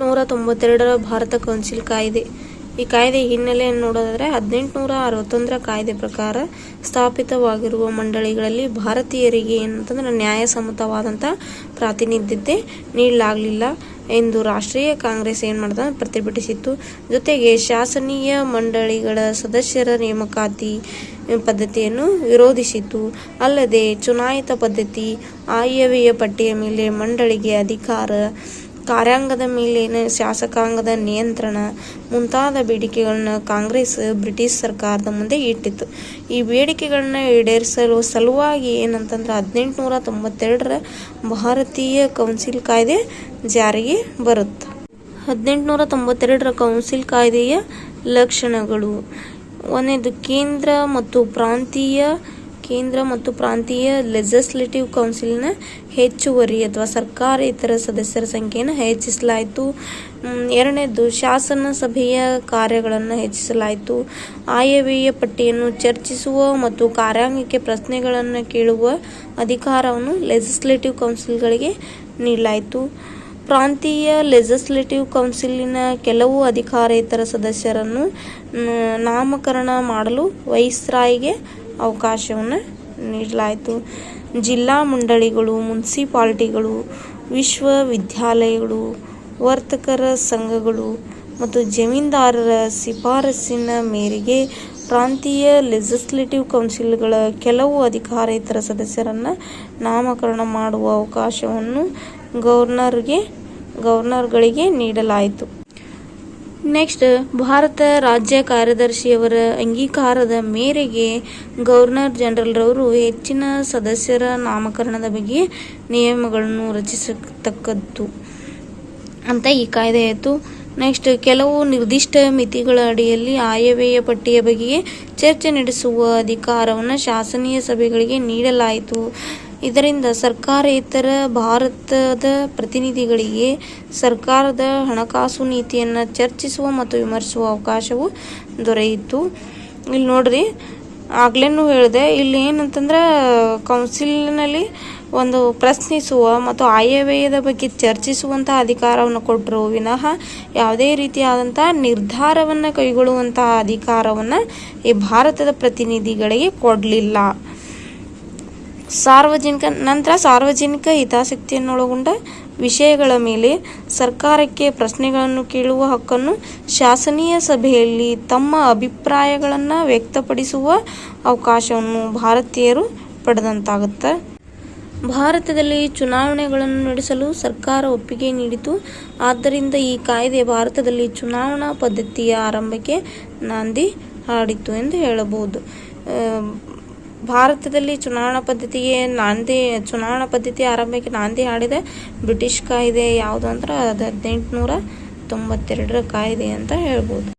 ನೂರ ತೊಂಬತ್ತೆರಡರ ಭಾರತ ಕೌನ್ಸಿಲ್ ಕಾಯ್ದೆ. ಈ ಕಾಯ್ದೆ ಹಿನ್ನೆಲೆಯನ್ನು ನೋಡೋದಾದರೆ ಹದಿನೆಂಟುನೂರ ಅರವತ್ತೊಂದರ ಕಾಯ್ದೆ ಪ್ರಕಾರ ಸ್ಥಾಪಿತವಾಗಿರುವ ಮಂಡಳಿಗಳಲ್ಲಿ ಭಾರತೀಯರಿಗೆ ಏನಂತಂದ್ರೆ ನ್ಯಾಯಸಮ್ಮತವಾದಂಥ ಪ್ರಾತಿನಿಧ್ಯತೆ ನೀಡಲಾಗಲಿಲ್ಲ ಎಂದು ರಾಷ್ಟ್ರೀಯ ಕಾಂಗ್ರೆಸ್ ಏನು ಮಾಡ್ದ ಪ್ರತಿಭಟಿಸಿತ್ತು. ಜೊತೆಗೆ ಶಾಸನೀಯ ಮಂಡಳಿಗಳ ಸದಸ್ಯರ ನೇಮಕಾತಿ ಪದ್ಧತಿಯನ್ನು ವಿರೋಧಿಸಿತು ಅಲ್ಲದೆ ಚುನಾಯಿತ ಪದ್ಧತಿ, ಆಯವ್ಯಯ ಪಟ್ಟಿಯ ಮೇಲೆ ಮಂಡಳಿಗೆ ಅಧಿಕಾರ ಕಾರ್ಯಾಂಗದ ಮೇಲಿನ ಶಾಸಕಾಂಗದ ನಿಯಂತ್ರಣ ಮುಂತಾದ ಬೇಡಿಕೆಗಳನ್ನ ಕಾಂಗ್ರೆಸ್, ಬ್ರಿಟಿಷ್ ಸರ್ಕಾರದ ಮುಂದೆ ಇಟ್ಟಿತ್ತು. ಈ ಬೇಡಿಕೆಗಳನ್ನ ಈಡೇರಿಸಲು ಸಲುವಾಗಿ ಏನಂತಂದ್ರೆ ಹದಿನೆಂಟುನೂರ ತೊಂಬತ್ತೆರಡರ ಭಾರತೀಯ ಕೌನ್ಸಿಲ್ ಕಾಯ್ದೆ ಜಾರಿಗೆ ಬರುತ್ತೆ. ಹದಿನೆಂಟುನೂರ ತೊಂಬತ್ತೆರಡರ ಕೌನ್ಸಿಲ್ ಕಾಯ್ದೆಯ ಲಕ್ಷಣಗಳು. ಒಂದೇದು, ಕೇಂದ್ರ ಮತ್ತು ಪ್ರಾಂತೀಯ ಕೇಂದ್ರ ಮತ್ತು ಪ್ರಾಂತೀಯ ಲೆಜಿಸ್ಲೇಟಿವ್ ಕೌನ್ಸಿಲ್ನ ಹೆಚ್ಚುವರಿ ಅಥವಾ ಸರ್ಕಾರೇತರ ಸದಸ್ಯರ ಸಂಖ್ಯೆಯನ್ನು ಹೆಚ್ಚಿಸಲಾಯಿತು. ಎರಡನೇದು ಶಾಸನ ಸಭೆಯ ಕಾರ್ಯಗಳನ್ನು ಹೆಚ್ಚಿಸಲಾಯಿತು. ಆಯವ್ಯಯ ಪಟ್ಟಿಯನ್ನು ಚರ್ಚಿಸುವ ಮತ್ತು ಕಾರ್ಯಾಂಗಕ್ಕೆ ಪ್ರಶ್ನೆಗಳನ್ನು ಕೇಳುವ ಅಧಿಕಾರವನ್ನು ಲೆಜಿಸ್ಲೇಟಿವ್ ಕೌನ್ಸಿಲ್ಗಳಿಗೆ ನೀಡಲಾಯಿತು. ಪ್ರಾಂತೀಯ ಲೆಜಿಸ್ಲೇಟಿವ್ ಕೌನ್ಸಿಲಿನ ಕೆಲವು ಅಧಿಕಾರೇತರ ಸದಸ್ಯರನ್ನು ನಾಮಕರಣ ಮಾಡಲು ವೈಸ್ರಾಯ್ಗೆ ಅವಕಾಶವನ್ನು ನೀಡಲಾಯಿತು. ಜಿಲ್ಲಾ ಮಂಡಳಿಗಳು, ಮುನ್ಸಿಪಾಲ್ಟಿಗಳು, ವಿಶ್ವವಿದ್ಯಾಲಯಗಳು, ವರ್ತಕರ ಸಂಘಗಳು ಮತ್ತು ಜಮೀನ್ದಾರರ ಶಿಫಾರಸ್ಸಿನ ಮೇರೆಗೆ ಪ್ರಾಂತೀಯ ಲೆಜಿಸ್ಲೇಟಿವ್ ಕೌನ್ಸಿಲ್ಗಳ ಕೆಲವು ಅಧಿಕಾರೇತರ ಸದಸ್ಯರನ್ನು ನಾಮಕರಣ ಮಾಡುವ ಅವಕಾಶವನ್ನು ಗವರ್ನರ್ಗೆ ಗವರ್ನರ್ಗಳಿಗೆ ನೀಡಲಾಯಿತು. ನೆಕ್ಸ್ಟ್ ಭಾರತ ರಾಜ್ಯ ಕಾರ್ಯದರ್ಶಿಯವರ ಅಂಗೀಕಾರದ ಮೇರೆಗೆ ಗವರ್ನರ್ ಜನರಲ್ರವರು ಹೆಚ್ಚಿನ ಸದಸ್ಯರ ನಾಮಕರಣದ ಬಗ್ಗೆ ನಿಯಮಗಳನ್ನು ರಚಿಸತಕ್ಕದ್ದು ಅಂತ ಈ ಕಾಯ್ದೆ ಆಯಿತು. ನೆಕ್ಸ್ಟ್ ಕೆಲವು ನಿರ್ದಿಷ್ಟ ಮಿತಿಗಳ ಅಡಿಯಲ್ಲಿ ಆಯವ್ಯಯ ಪಟ್ಟಿಯ ಬಗ್ಗೆ ಚರ್ಚೆ ನಡೆಸುವ ಅಧಿಕಾರವನ್ನು ಶಾಸನೀಯ ಸಭೆಗಳಿಗೆ ನೀಡಲಾಯಿತು. ಇದರಿಂದ ಸರ್ಕಾರೇತರ ಭಾರತದ ಪ್ರತಿನಿಧಿಗಳಿಗೆ ಸರ್ಕಾರದ ಹಣಕಾಸು ನೀತಿಯನ್ನು ಚರ್ಚಿಸುವ ಮತ್ತು ವಿಮರ್ಶಿಸುವ ಅವಕಾಶವು ದೊರೆಯಿತು. ಇಲ್ಲಿ ನೋಡ್ರಿ, ಆಗ್ಲೇನು ಹೇಳಿದೆ, ಇಲ್ಲಿ ಏನಂತಂದ್ರೆ ಕೌನ್ಸಿಲ್ನಲ್ಲಿ ಒಂದು ಪ್ರಶ್ನಿಸುವ ಮತ್ತು ಆಯವ್ಯಯದ ಬಗ್ಗೆ ಚರ್ಚಿಸುವಂಥ ಅಧಿಕಾರವನ್ನು ಕೊಟ್ಟರು ವಿನಃ ಯಾವುದೇ ರೀತಿಯಾದಂಥ ನಿರ್ಧಾರವನ್ನು ಕೈಗೊಳ್ಳುವಂತಹ ಅಧಿಕಾರವನ್ನು ಈ ಭಾರತದ ಪ್ರತಿನಿಧಿಗಳಿಗೆ ಕೊಡಲಿಲ್ಲ. ಸಾರ್ವಜನಿಕ ನಂತರ ಸಾರ್ವಜನಿಕ ಹಿತಾಸಕ್ತಿಯನ್ನೊಳಗೊಂಡ ವಿಷಯಗಳ ಮೇಲೆ ಸರ್ಕಾರಕ್ಕೆ ಪ್ರಶ್ನೆಗಳನ್ನು ಕೇಳುವ ಹಕ್ಕನ್ನು ಶಾಸನೀಯ ಸಭೆಯಲ್ಲಿ ತಮ್ಮ ಅಭಿಪ್ರಾಯಗಳನ್ನು ವ್ಯಕ್ತಪಡಿಸುವ ಅವಕಾಶವನ್ನು ಭಾರತೀಯರು ಪಡೆದಂತಾಗುತ್ತೆ. ಭಾರತದಲ್ಲಿ ಚುನಾವಣೆಗಳನ್ನು ನಡೆಸಲು ಸರ್ಕಾರ ಒಪ್ಪಿಗೆ ನೀಡಿತು. ಆದ್ದರಿಂದ ಈ ಕಾಯ್ದೆ ಭಾರತದಲ್ಲಿ ಚುನಾವಣಾ ಪದ್ಧತಿಯ ಆರಂಭಕ್ಕೆ ನಾಂದಿ ಹಾಡಿತು ಎಂದು ಹೇಳಬಹುದು. ಭಾರತದಲ್ಲಿ ಚುನಾವಣಾ ಪದ್ಧತಿಗೆ ನಾಂದಿ, ಚುನಾವಣಾ ಪದ್ಧತಿ ಆರಂಭಕ್ಕೆ ನಾಂದಿ ಹಾಡಿದೆ. ಬ್ರಿಟಿಷ್ ಕಾಯ್ದೆ ಯಾವುದು ಅಂದ್ರೆ, ಅದು ಹದಿನೆಂಟುನೂರ ತೊಂಬತ್ತೆರಡರ ಕಾಯ್ದೆ ಅಂತ ಹೇಳ್ಬೋದು.